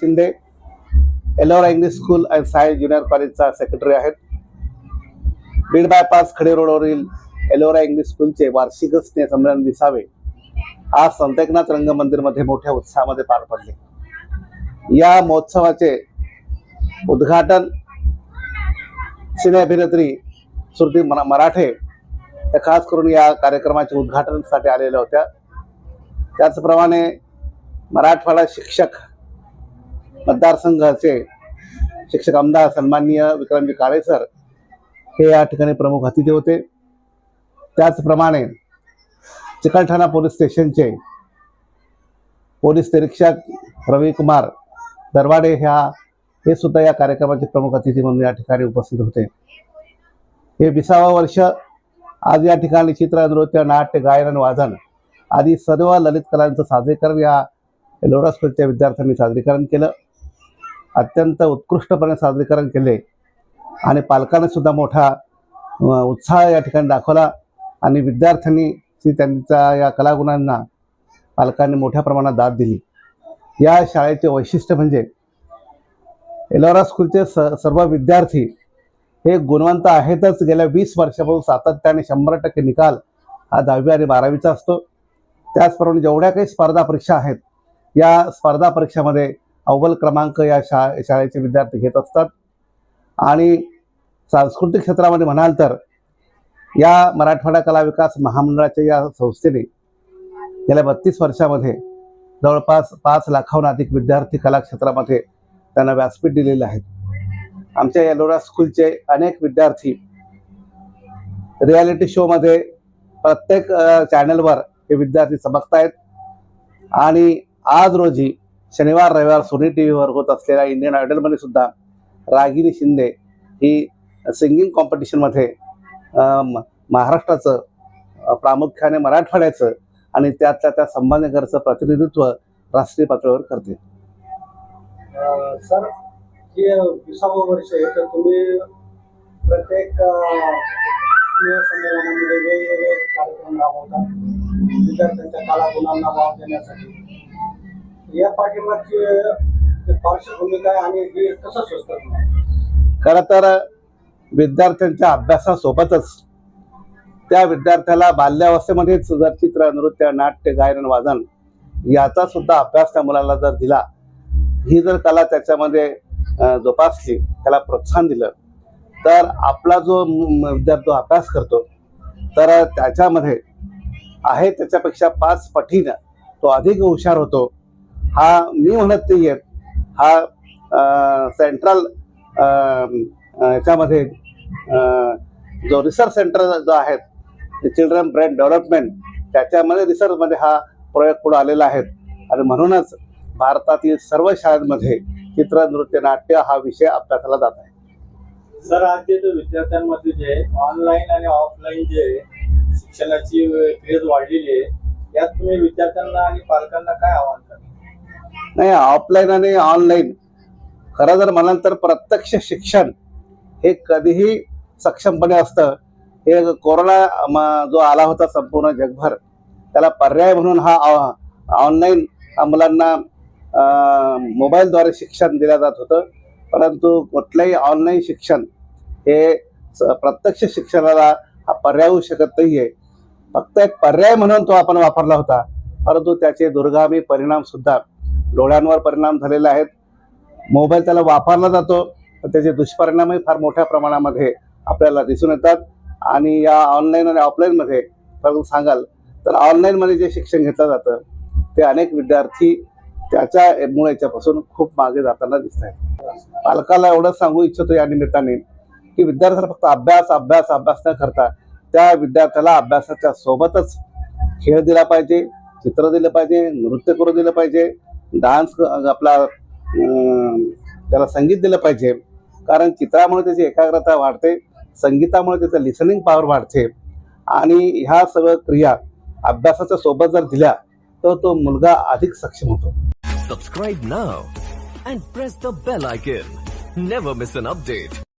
Shinde Ellora English school and science junior कॉलेजचा secretary आहेत. Beed bypass खडे रोडवरील एलोरा इंग्लिश स्कूलचे वार्षिक स्नेहसंमेलन विसावे आज संत एकनाथ रंगमंदिरमध्ये मोठ्या उत्साहामध्ये पार पडले. या महोत्सवाचे उद्घाटन सिने अभिनेत्री श्रुती मराठे या खास करून या कार्यक्रमाच्या उद्घाटनासाठी आलेल्या होत्या. त्याचप्रमाणे मराठवाडा शिक्षक मतदारसंघाचे शिक्षक आमदार सन्माननीय विक्रमजी काळे सर हे या ठिकाणी प्रमुख अतिथी होते. त्याचप्रमाणे चिकलठाणा पोलीस स्टेशनचे पोलीस निरीक्षक रविकुमार दरवाडे ह्या हे सुद्धा या कार्यक्रमाचे प्रमुख अतिथी म्हणून या ठिकाणी उपस्थित होते. हे विसावं वर्ष आज या ठिकाणी चित्र नृत्य नाट्य गायन आणि वादन आदी सर्व ललित कलांचं सादरीकरण या एलोरा विद्यार्थ्यांनी सादरीकरण केलं. अत्यंत उत्कृष्टपणे सादरीकरण केले. आणि पालकांनी सुद्धा मोठा उत्साह या ठिकाणी दाखवला. आणि विद्यार्थ्यांनी त्यांच्या या कलागुणांना पालकांनी मोठ्या प्रमाणात दाद दिली. या शाळेचे वैशिष्ट्य म्हणजे एलोरा स्कूलचे स सर्व विद्यार्थी हे गुणवंत आहेतच. गेल्या वीस वर्षापासून सातत्याने शंभर टक्के निकाल हा दहावी आणि बारावीचा असतो. त्याचप्रमाणे जेवढ्या काही स्पर्धा परीक्षा आहेत या स्पर्धा परीक्षामध्ये अव्वल क्रमांक या शा शाळेचे विद्यार्थी घेत असतात. आणि सांस्कृतिक क्षेत्रामध्ये म्हणाल तर या मराठवाडा कला विकास महामंडळाच्या या संस्थेने गेल्या बत्तीस वर्षामध्ये जवळपास पाच लाखाहून अधिक विद्यार्थी कला क्षेत्रामध्ये त्यांना व्यासपीठ दिलेले आहेत. आमच्या येलोरा स्कूलचे अनेक विद्यार्थी रियालिटी शोमध्ये प्रत्येक चॅनलवर हे विद्यार्थी चमकतायत. आणि आज रोजी शनिवार रविवार सोनी टी व्हीवर होत असलेल्या इंडियन आयडलमध्ये सुद्धा रागिनी शिंदे ही सिंगिंग कॉम्पिटिशनमध्ये म- महाराष्ट्राचं प्रामुख्याने मराठवाड्याचं आणि त्यातल्या त्या संभाजीनगरचं प्रतिनिधित्व राष्ट्रीय पातळीवर करते. सर हे विसावं वर्ष आहे तर तुम्ही प्रत्येक संमेलनामध्ये वेगवेगळे कार्यक्रम राबवतात विद्यार्थ्यांच्या वाव देण्यासाठी. या पाठिंबाची पार्श्वभूमी काय आणि हे कसं सुचतं खरं तर विद्यार्थ्यांच्या अभ्यासासोबतच त्या विद्यार्थ्याला बाल्यावस्थेमध्येच जर चित्र नृत्य नाट्य गायन वादन याचा सुद्धा अभ्यास त्या मुलाला जर दिला ही जर कला त्याच्यामध्ये जोपासली त्याला प्रोत्साहन दिलं तर आपला जो विद्यार्थी अभ्यास करतो तर त्याच्यामध्ये आहे त्याच्यापेक्षा पाच पटीनं तो अधिक हुशार होतो हा मी म्हणत नाही आहेत हा सेंट्रल याच्यामध्ये जो रिसर्च सेंटर जो आहे चिल्ड्रन ब्रेन डेव्हलपमेंट त्याच्यामध्ये रिसर्चमध्ये हा प्रयोग पुढे आलेला आहे. आणि म्हणूनच भारतातील सर्व शाळांमध्ये चित्र नृत्य नाट्य हा विषय अभ्यासाला जात आहे. सर आज जे विद्यार्थ्यांमध्ये जे ऑनलाईन आणि ऑफलाईन जे शिक्षणाची क्रेज वाढलेली आहे यात तुम्ही विद्यार्थ्यांना आणि पालकांना काय आव्हान नाही ऑफलाईन आणि ऑनलाईन खरं जर म्हणाल तर प्रत्यक्ष शिक्षण हे कधीही सक्षमपणे असतं. हे कोरोना जो आला होता संपूर्ण जगभर त्याला पर्याय म्हणून हा ऑनलाईन मुलांना मोबाईलद्वारे शिक्षण दिलं जात होतं. परंतु कुठलंही ऑनलाईन शिक्षण हे स- प्रत्यक्ष शिक्षणाला हा पर्याय होऊ शकत नाही आहे फक्त एक पर्याय म्हणून तो आपण वापरला होता. परंतु त्याचे दुर्गामी परिणामसुद्धा डोळ्यांवर परिणाम झालेले आहेत. मोबाईल त्याला वापरला जातो. तर त्याचे दुष्परिणामही फार मोठ्या प्रमाणामध्ये आपल्याला दिसून येतात. आणि या ऑनलाईन आणि ऑफलाईनमध्ये परंतु सांगाल तर ऑनलाईनमध्ये जे शिक्षण घेतलं जातं ते अनेक विद्यार्थी त्याच्या मुळे याच्यापासून खूप मागे जाताना दिसत आहेत. पालकाला एवढं सांगू इच्छितो या निमित्ताने की विद्यार्थ्याला फक्त अभ्यास अभ्यास अभ्यास न करता त्या विद्यार्थ्याला अभ्यासाच्या सोबतच खेळ दिला पाहिजे चित्र दिलं पाहिजे नृत्य करू दिलं पाहिजे. डान्स आपला त्याला संगीत दिलं पाहिजे. कारण चित्रामुळे त्याची एकाग्रता वाढते संगीतामुळे त्याचं लिसनिंग पॉवर वाढते. आणि ह्या सगळ्या क्रिया अभ्यासाच्या सोबत जर दिल्या तर तो मुलगा अधिक सक्षम होतो. Subscribe now and press the bell icon never miss an update